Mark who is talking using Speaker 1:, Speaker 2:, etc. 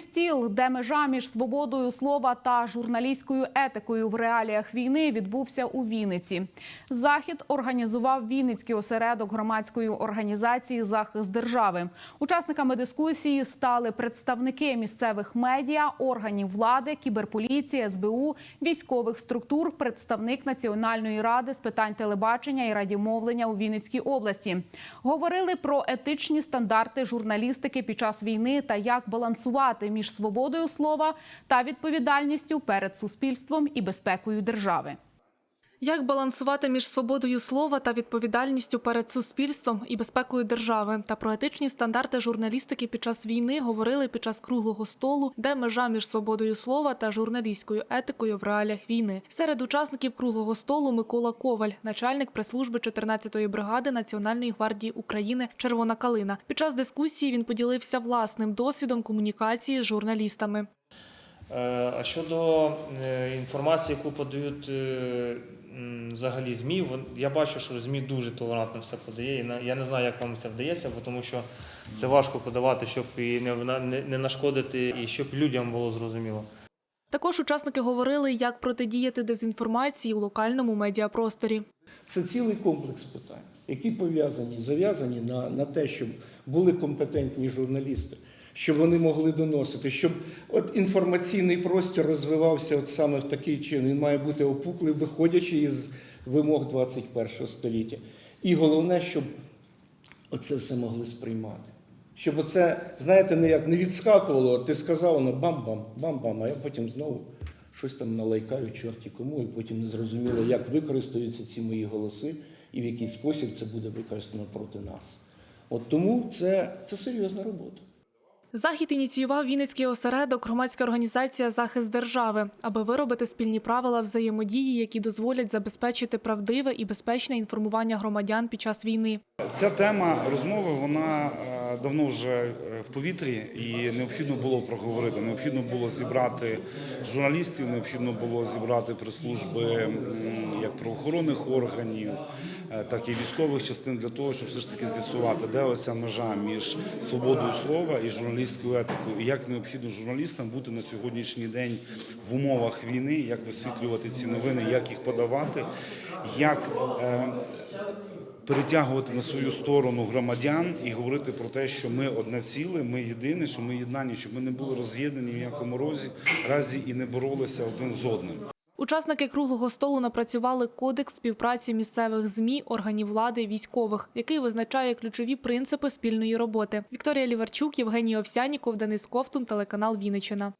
Speaker 1: Круглий стіл, де межа між свободою слова та журналістською етикою в реаліях війни відбувся у Вінниці. Захід організував Вінницький осередок громадської організації Захист держави. Учасниками дискусії стали представники місцевих медіа, органів влади, кіберполіції, СБУ, військових структур, представник Національної ради з питань телебачення і радіомовлення у Вінницькій області. Говорили про етичні стандарти журналістики під час війни та як балансувати між свободою слова та відповідальністю перед суспільством і безпекою держави.
Speaker 2: Як балансувати між свободою слова та відповідальністю перед суспільством і безпекою держави та про етичні стандарти журналістики під час війни говорили під час круглого столу, де межа між свободою слова та журналістською етикою в реаліях війни. Серед учасників круглого столу Микола Коваль, начальник прес-служби 14-ї бригади Національної гвардії України Червона калина. Під час дискусії він поділився власним досвідом комунікації з журналістами.
Speaker 3: Е, А щодо е, інформації, яку подають е, взагалі ЗМІ, я бачу, що ЗМІ дуже толерантно все подає. Я не знаю, як вам це вдається, бо тому що це важко подавати, щоб і не, вна- не, не нашкодити, і щоб людям було зрозуміло.
Speaker 2: Також учасники говорили, як протидіяти дезінформації у локальному медіапросторі.
Speaker 4: Це цілий комплекс питань, які пов'язані, зав'язані на, на те, щоб були компетентні журналісти, щоб вони могли доносити, щоб от інформаційний простір розвивався от саме в такий чин. Він має бути опуклий, виходячи із вимог 21 століття. І головне, щоб оце все могли сприймати. Щоб оце, знаєте, не як не відскакувало, ти сказав, воно бам-бам, бам-бам, а я потім знову щось там налайкаю чорті кому, і потім не зрозуміло, як використаються ці мої голоси і в який спосіб це буде використано проти нас. От тому це, це серйозна робота.
Speaker 2: Захід ініціював Вінницький осередок, громадська організація Захист держави, аби виробити спільні правила взаємодії, які дозволять забезпечити правдиве і безпечне інформування громадян під час війни.
Speaker 5: Ця тема розмови вона е, давно вже е, в повітрі, і необхідно було проговорити. Необхідно було зібрати журналістів, необхідно було зібрати прес-служби як правоохоронних органів, е, так і військових частин для того, щоб все ж таки з'ясувати, де оця межа між свободою слова і журналістською етикою, і як необхідно журналістам бути на сьогоднішній день в умовах війни, як висвітлювати ці новини, як їх подавати, як е, перетягувати на свою сторону громадян і говорити про те, що ми одне ціле, ми єдине, що ми єднані, щоб ми не були роз'єднані в якому розі разі і не боролися один з одним.
Speaker 2: Учасники круглого столу напрацювали кодекс співпраці місцевих змі, органів влади, військових, який визначає ключові принципи спільної роботи. Вікторія Ліварчук, Євгеній Овсяніков, Денис Ковтун, телеканал Вінниччина.